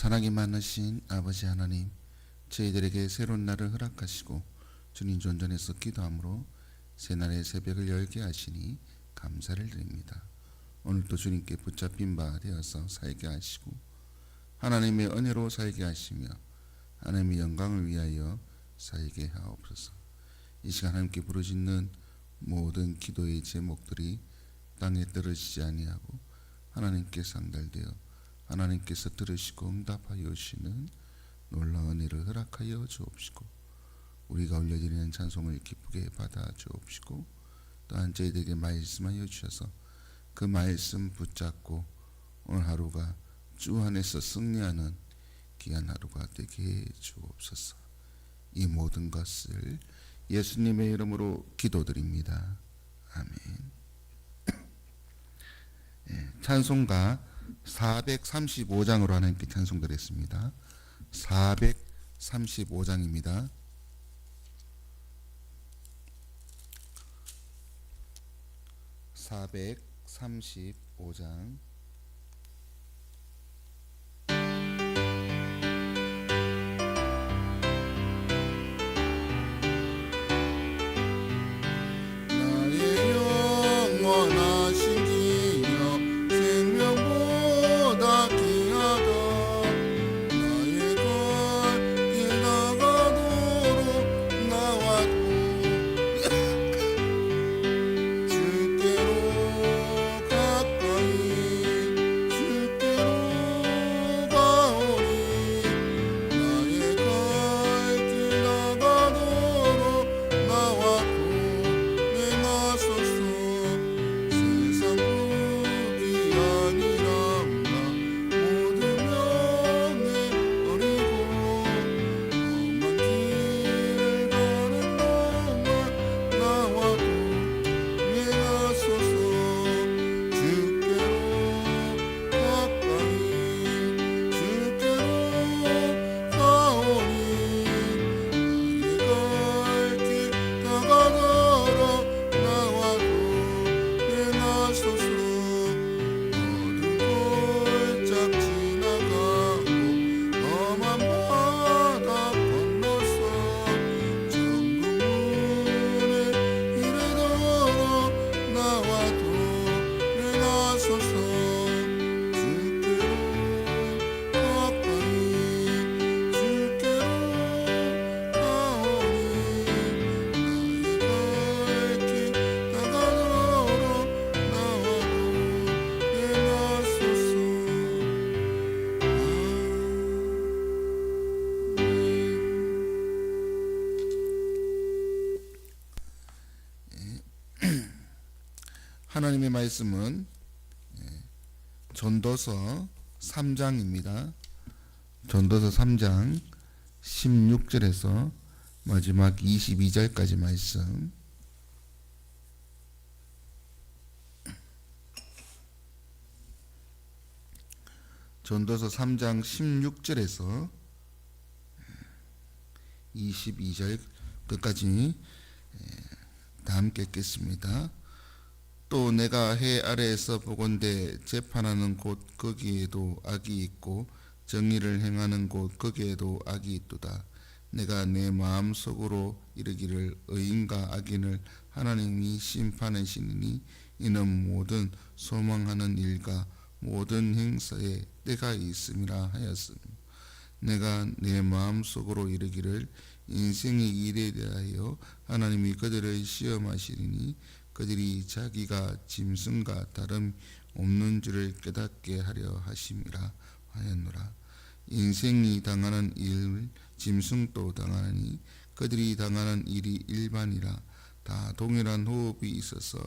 사랑이 많으신 아버지 하나님, 저희들에게 새로운 날을 허락하시고 주님 존전에서 기도함으로 새날의 새벽을 열게 하시니 감사를 드립니다. 오늘도 주님께 붙잡힌 바 되어서 살게 하시고 하나님의 은혜로 살게 하시며 하나님의 영광을 위하여 살게 하옵소서. 이 시간 함께 부르짖는 모든 기도의 제목들이 땅에 떨어지지 아니하고 하나님께 상달되어 하나님께서 들으시고 응답하여 주시는 놀라운 은혜를 허락하여 주옵시고 우리가 올려드리는 찬송을 기쁘게 받아 주옵시고 또한 저희들에게 말씀하여 주셔서 그 말씀 붙잡고 오늘 하루가 주 안에서 승리하는 귀한 하루가 되게 해 주옵소서 이 모든 것을 예수님의 이름으로 기도드립니다. 아멘. 예, 찬송가 435장으로 하나님께 찬송드렸습니다. 435장입니다. (435장) 나의 하나님의 말씀은 예, 전도서 3장입니다. 전도서 3장 16절에서 마지막 22절까지 말씀. 전도서 3장 16절에서 22절 끝까지 예, 다 함께 읽겠습니다. 또 내가 해 아래에서 보건대 재판하는 곳 거기에도 악이 있고 정의를 행하는 곳 거기에도 악이 있도다. 내가 내 마음 속으로 이르기를 의인과 악인을 하나님이 심판하시니 이는 모든 소망하는 일과 모든 행사에 때가 있음이라 하였음. 내가 내 마음 속으로 이르기를 인생의 일에 대하여 하나님이 그들을 시험하시리니 그들이 자기가 짐승과 다름 없는 줄을 깨닫게 하려 하심이라 하였노라. 인생이 당하는 일, 짐승도 당하니 그들이 당하는 일이 일반이라 다 동일한 호흡이 있어서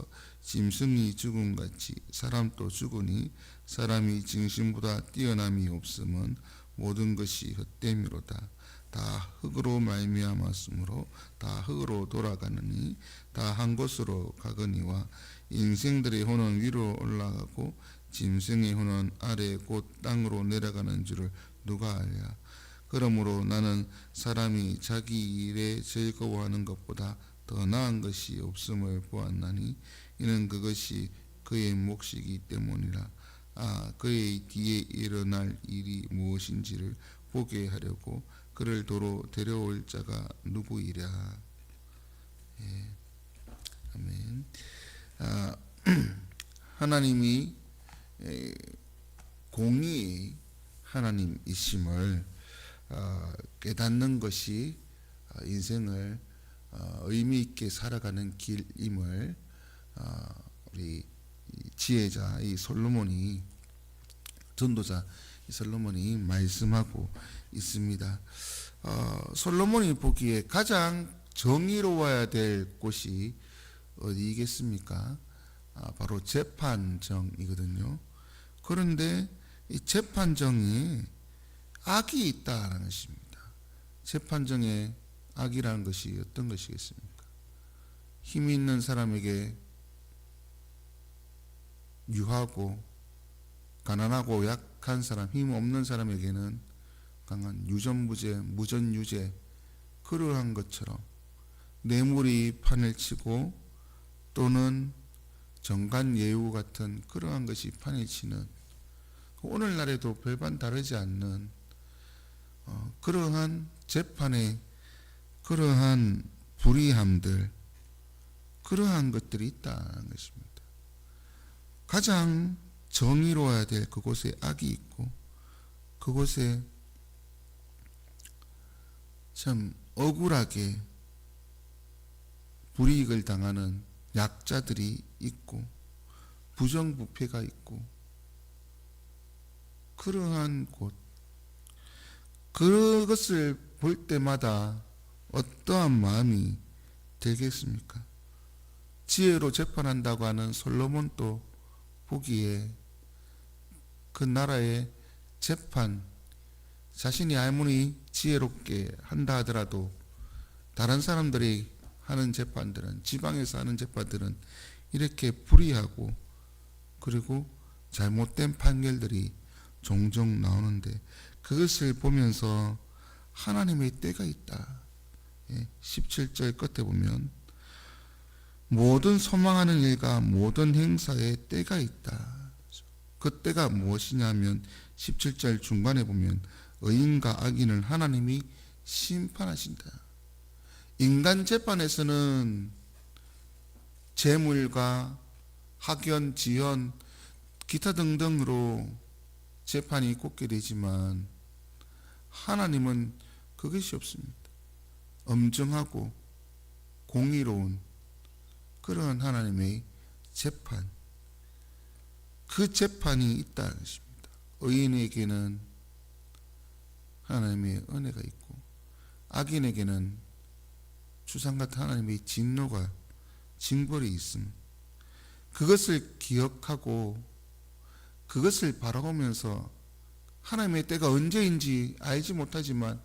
짐승이 죽음같이 사람도 죽으니 사람이 증신보다 뛰어남이 없음은 모든 것이 헛됨이로다. 다 흙으로 말미암았으므로 다 흙으로 돌아가느니 다 한 곳으로 가거니와 인생들의 혼은 위로 올라가고 짐승의 혼은 아래 곧 땅으로 내려가는 줄을 누가 알랴 그러므로 나는 사람이 자기 일에 즐거워하는 것보다 더 나은 것이 없음을 보았나니 이는 그것이 그의 몫이기 때문이라 아, 그의 뒤에 일어날 일이 무엇인지를 보게 하려고 그를 도로 데려올 자가 누구이랴. 예. 아멘. 아, 하나님이 에, 공의의 하나님이심을 어, 깨닫는 것이 어, 인생을 어, 의미 있게 살아가는 길임을 어, 우리 이 지혜자 이 솔로몬이 전도자 이 솔로몬이 말씀하고 있습니다. 어, 솔로몬이 보기에 가장 정의로워야 될 곳이 어디겠습니까? 아, 바로 재판정이거든요. 그런데 이 재판정에 악이 있다라는 것입니다. 재판정에 악이라는 것이 어떤 것이겠습니까? 힘 있는 사람에게 유하고 가난하고 약한 사람, 힘 없는 사람에게는 강한 유전무죄, 무전유죄 그러한 것처럼 뇌물이 판을 치고 또는 정관예우 같은 그러한 것이 판을 치는 오늘날에도 별반 다르지 않는 어, 그러한 재판의 그러한 불의함들 그러한 것들이 있다는 것입니다. 가장 정의로워야 될 그곳에 악이 있고 그곳에 참 억울하게 불이익을 당하는 약자들이 있고 부정부패가 있고 그러한 곳 그것을 볼 때마다 어떠한 마음이 들겠습니까? 지혜로 재판한다고 하는 솔로몬도 보기에 그 나라의 재판 자신이 아무리 지혜롭게 한다 하더라도 다른 사람들이 하는 재판들은 지방에서 하는 재판들은 이렇게 불의하고 그리고 잘못된 판결들이 종종 나오는데 그것을 보면서 하나님의 때가 있다. 예, 17절 끝에 보면 모든 소망하는 일과 모든 행사에 때가 있다. 그 때가 무엇이냐면 17절 중간에 보면 의인과 악인을 하나님이 심판하신다. 인간 재판에서는 재물과 학연, 지연, 기타 등등으로 재판이 곱게 되지만 하나님은 그것이 없습니다. 엄정하고 공의로운 그러한 하나님의 재판. 그 재판이 있다는 것입니다. 의인에게는 하나님의 은혜가 있고 악인에게는 주상 같은 하나님의 진노가 징벌이 있음. 그것을 기억하고 그것을 바라보면서 하나님의 때가 언제인지 알지 못하지만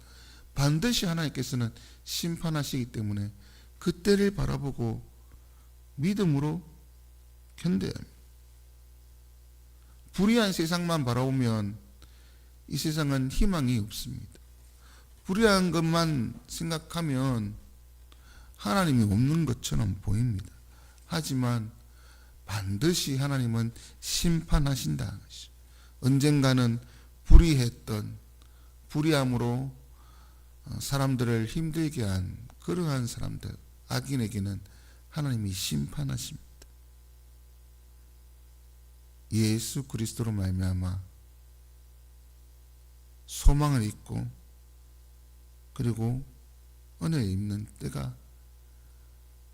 반드시 하나님께서는 심판하시기 때문에 그때를 바라보고 믿음으로 견뎌야 합니다. 불의한 세상만 바라보면 이 세상은 희망이 없습니다. 불의한 것만 생각하면 하나님이 없는 것처럼 보입니다. 하지만 반드시 하나님은 심판하신다는 것이 언젠가는 불의했던 불의함으로 어, 사람들을 힘들게 한 그러한 사람들 악인에게는 하나님이 심판하십니다. 예수 그리스도로 말미암아 소망을 잊고 그리고 은혜를 입는 때가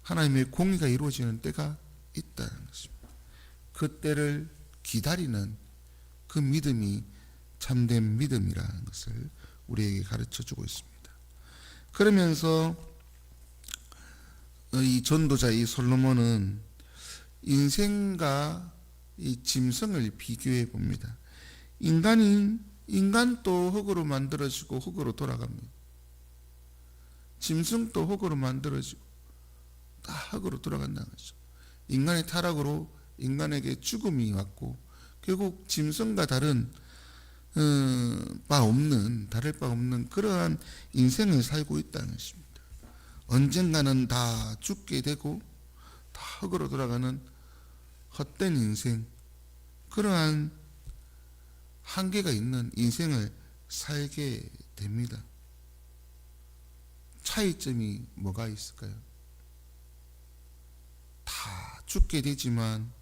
하나님의 공의가 이루어지는 때가 있다는 것입니다. 그 때를 기다리는 그 믿음이 참된 믿음이라는 것을 우리에게 가르쳐 주고 있습니다. 그러면서 이 전도자 이 솔로몬은 인생과 이 짐승을 비교해 봅니다. 인간인 인간도 흙으로 만들어지고 흙으로 돌아갑니다. 짐승도 흙으로 만들어지고 다 흙으로 돌아간다는 거죠. 인간의 타락으로 인간에게 죽음이 왔고 결국 짐승과 다른 어, 바 없는 다를 바 없는 그러한 인생을 살고 있다는 것입니다. 언젠가는 다 죽게 되고 다 흙으로 돌아가는 헛된 인생 그러한 한계가 있는 인생을 살게 됩니다. 차이점이 뭐가 있을까요? 다 죽게 되지만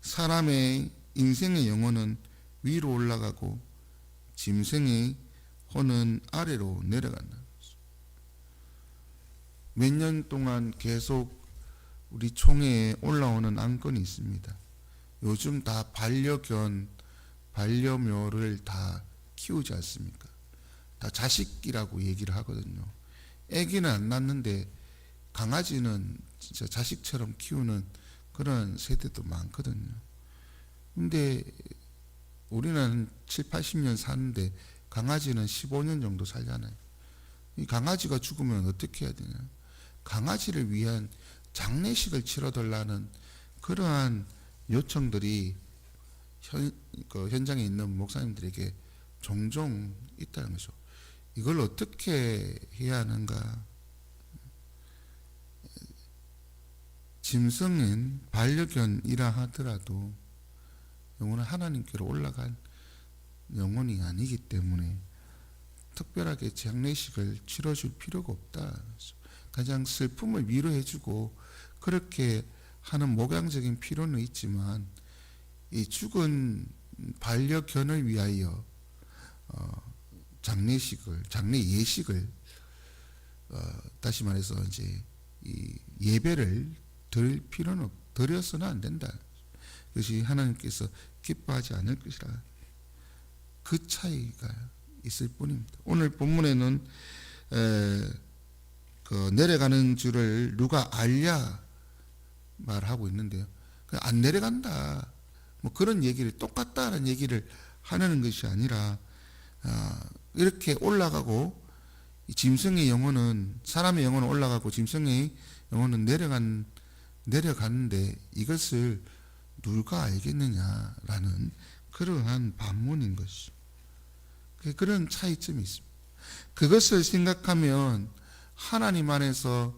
사람의 인생의 영혼은 위로 올라가고 짐승의 혼은 아래로 내려간다. 몇 년 동안 계속 우리 총회에 올라오는 안건이 있습니다. 요즘 다 반려견, 반려묘를 다 키우지 않습니까? 다 자식이라고 얘기를 하거든요. 아기는 안 낳는데 강아지는 진짜 자식처럼 키우는 그런 세대도 많거든요. 근데 우리는 7, 80년 사는데 강아지는 15년 정도 살잖아요. 이 강아지가 죽으면 어떻게 해야 되냐? 강아지를 위한 장례식을 치러달라는 그러한 요청들이 현, 그 현장에 있는 목사님들에게 종종 있다는 거죠. 이걸 어떻게 해야 하는가? 짐승은 반려견이라 하더라도 영혼은 하나님께로 올라간 영혼이 아니기 때문에 특별하게 장례식을 치러줄 필요가 없다. 가장 슬픔을 위로해주고 그렇게 하는 목양적인 필요는 있지만 이 죽은 반려견을 위하여 어, 장례식을 장례 예식을 어, 다시 말해서 이제 이 예배를 드릴 필요는 없, 드려서는 안 된다. 그것이 하나님께서 기뻐하지 않을 것이라 그 차이가 있을 뿐입니다. 오늘 본문에는 에, 그 내려가는 줄을 누가 알랴 말하고 있는데요. 그안 내려간다. 뭐 그런 얘기를 똑같다는 얘기를 하는 것이 아니라 아, 이렇게 올라가고 이 짐승의 영혼은 사람의 영혼은 올라가고 짐승의 영혼은 내려간 내려가는데 이것을 누가 알겠느냐라는 그러한 반문인 것이죠. 그- 그런 차이점이 있습니다. 그것을 생각하면 하나님 안에서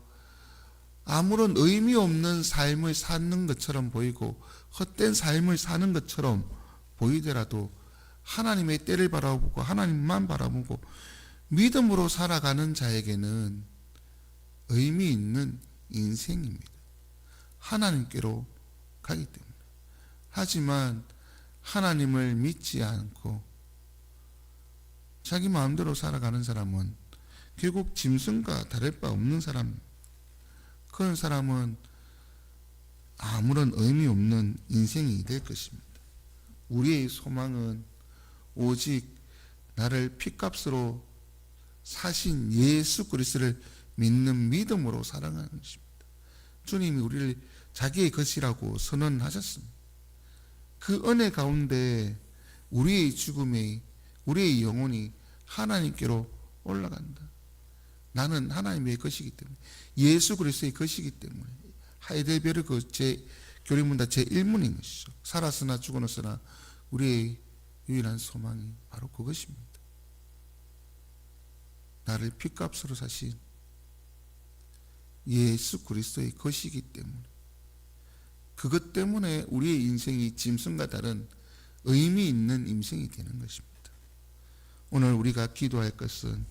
아무런 의미 없는 삶을 사는 것처럼 보이고 헛된 삶을 사는 것처럼 보이더라도 하나님의 때를 바라보고 하나님만 바라보고 믿음으로 살아가는 자에게는 의미 있는 인생입니다. 하나님께로 가기 때문에. 하지만 하나님을 믿지 않고 자기 마음대로 살아가는 사람은 결국 짐승과 다를 바 없는 사람. 그런 사람은 아무런 의미 없는 인생이 될 것입니다. 우리의 소망은 오직 나를 피값으로 사신 예수 그리스도를 믿는 믿음으로 살아가는 것입니다. 주님이 우리를 자기의 것이라고 선언하셨습니다. 그 은혜 가운데 우리의 죽음에 우리의 영혼이 하나님께로 올라간다. 나는 하나님의 것이기 때문에 예수 그리스도의 것이기 때문에 하이델베르그 제 교리문답 제 1문인 것이죠. 살았으나 죽었으나 우리의 유일한 소망이 바로 그것입니다. 나를 피값으로 사신 예수 그리스도의 것이기 때문에 그것 때문에 우리의 인생이 짐승과 다른 의미 있는 인생이 되는 것입니다. 오늘 우리가 기도할 것은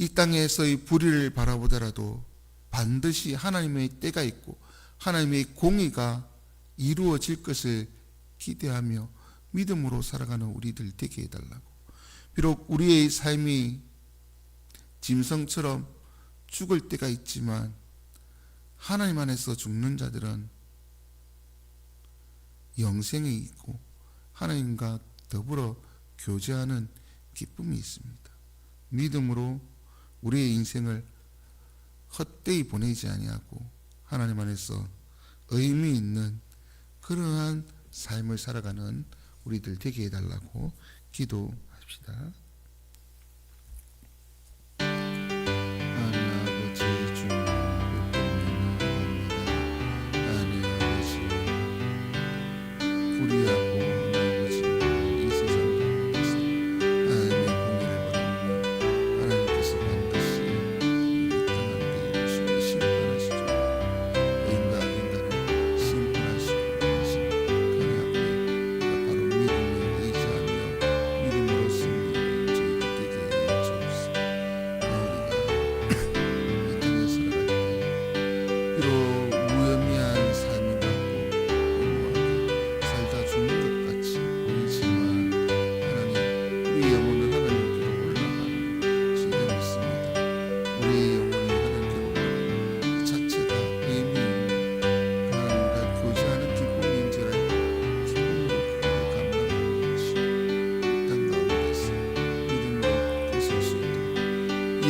이 땅에서의 불의를 바라보더라도 반드시 하나님의 때가 있고 하나님의 공의가 이루어질 것을 기대하며 믿음으로 살아가는 우리들 되게 해달라고. 비록 우리의 삶이 짐승처럼 죽을 때가 있지만 하나님 안에서 죽는 자들은 영생이 있고 하나님과 더불어 교제하는 기쁨이 있습니다. 믿음으로 우리의 인생을 헛되이 보내지 아니하고 하나님 안에서 의미 있는 그러한 삶을 살아가는 우리들 되게 해달라고 기도합시다.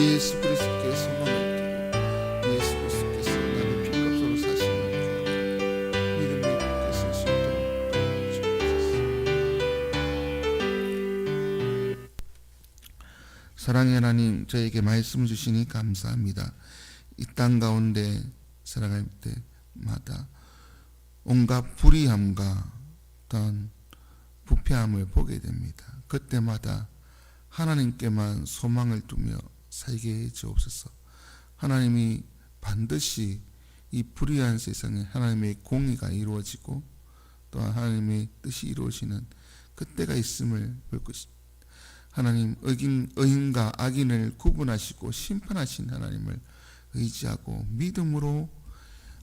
예수 그리스도께 소망을 두고 예수 그리스도께서 나를 핏값으로 사시는 이름에 굳게 쓸수 있도록 사랑의 하나님 저에게 말씀 주시니 감사합니다. 이 땅 가운데 살아갈 때마다 온갖 불의함과 어떤 부패함을 보게 됩니다. 그때마다 하나님께만 소망을 두며 살게 해 주옵소서. 하나님이 반드시 이 불의한 세상에 하나님의 공의가 이루어지고 또한 하나님의 뜻이 이루어지는 그때가 있음을 볼 것입니다. 하나님 의인, 의인과 악인을 구분하시고 심판하신 하나님을 의지하고 믿음으로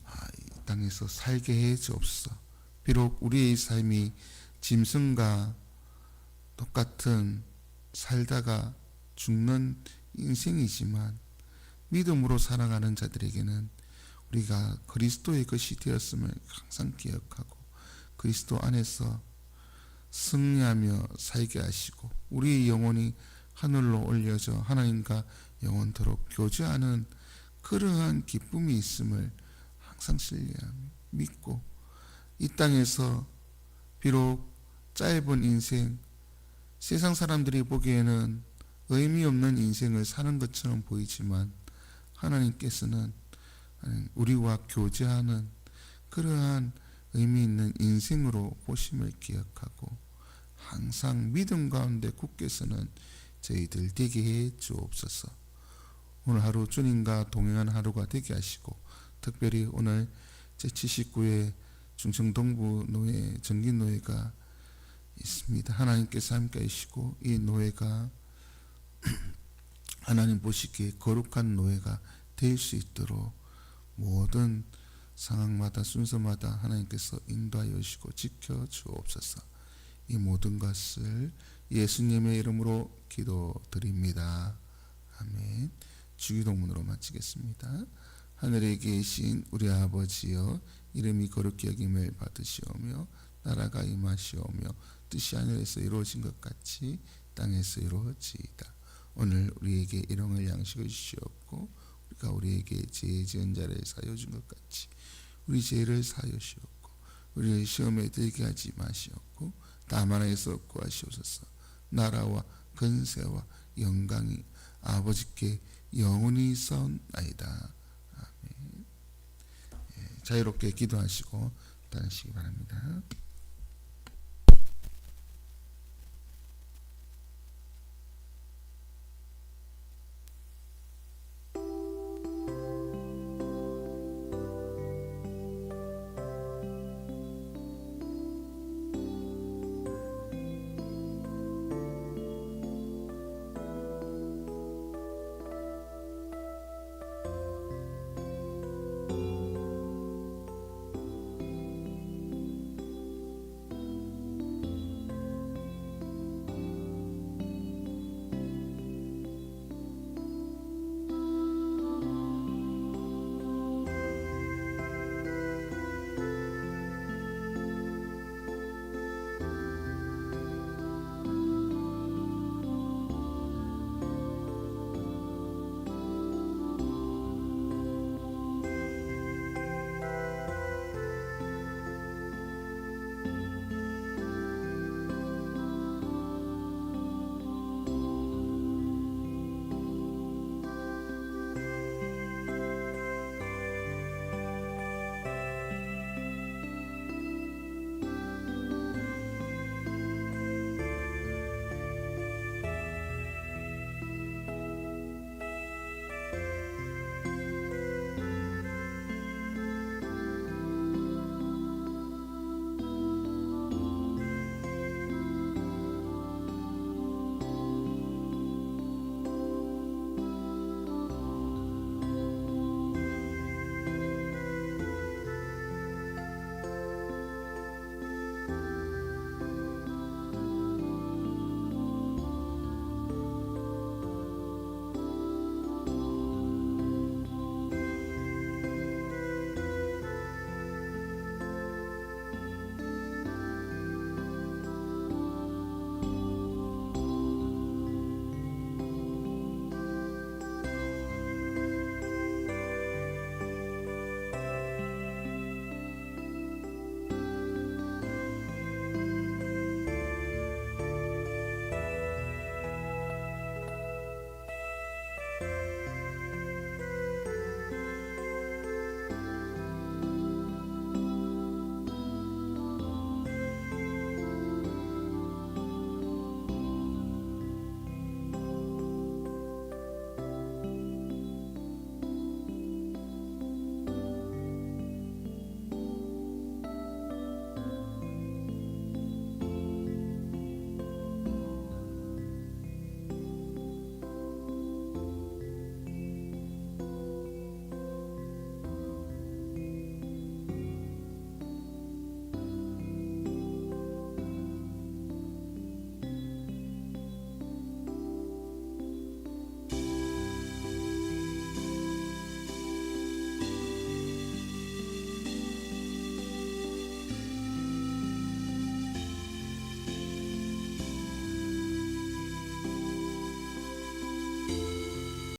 아, 이 땅에서 살게 해 주옵소서. 비록 우리의 삶이 짐승과 똑같은 살다가 죽는 인생이지만 믿음으로 살아가는 자들에게는 우리가 그리스도의 것이 되었음을 항상 기억하고 그리스도 안에서 승리하며 살게 하시고 우리의 영혼이 하늘로 올려져 하나님과 영원토록 교제하는 그러한 기쁨이 있음을 항상 신뢰하며 믿고 이 땅에서 비록 짧은 인생 세상 사람들이 보기에는 의미 없는 인생을 사는 것처럼 보이지만 하나님께서는 우리와 교제하는 그러한 의미 있는 인생으로 보심을 기억하고 항상 믿음 가운데 굳게서는 저희들 되게 해 주옵소서. 오늘 하루 주님과 동행하는 하루가 되게 하시고 특별히 오늘 제79회 중청동부 노예 정긴 노예가 있습니다. 하나님께서 함께 하시고 이 노예가 하나님 보시기에 거룩한 노예가 될 수 있도록 모든 상황마다 순서마다 하나님께서 인도하여 주시고 지켜 주옵소서. 이 모든 것을 예수님의 이름으로 기도드립니다. 아멘. 주기도문으로 마치겠습니다. 하늘에 계신 우리 아버지여 이름이 거룩히 여김을 받으시오며 나라가 임하시오며 뜻이 하늘에서 이루어진 것 같이 땅에서 이루어지이다. 오늘 우리에게 일용할 양식을 주시옵고 우리가 우리에게 죄 지은 자를 사여 준 것 같이 우리 죄를 사여 주옵고 우리를 시험에 들게 하지 마시옵고 다만 에서 구하시옵소서. 나라와 근세와 영광이 아버지께 영원히 있사옵나이다. 아멘. 예, 자유롭게 기도하시고 다니시기 바랍니다.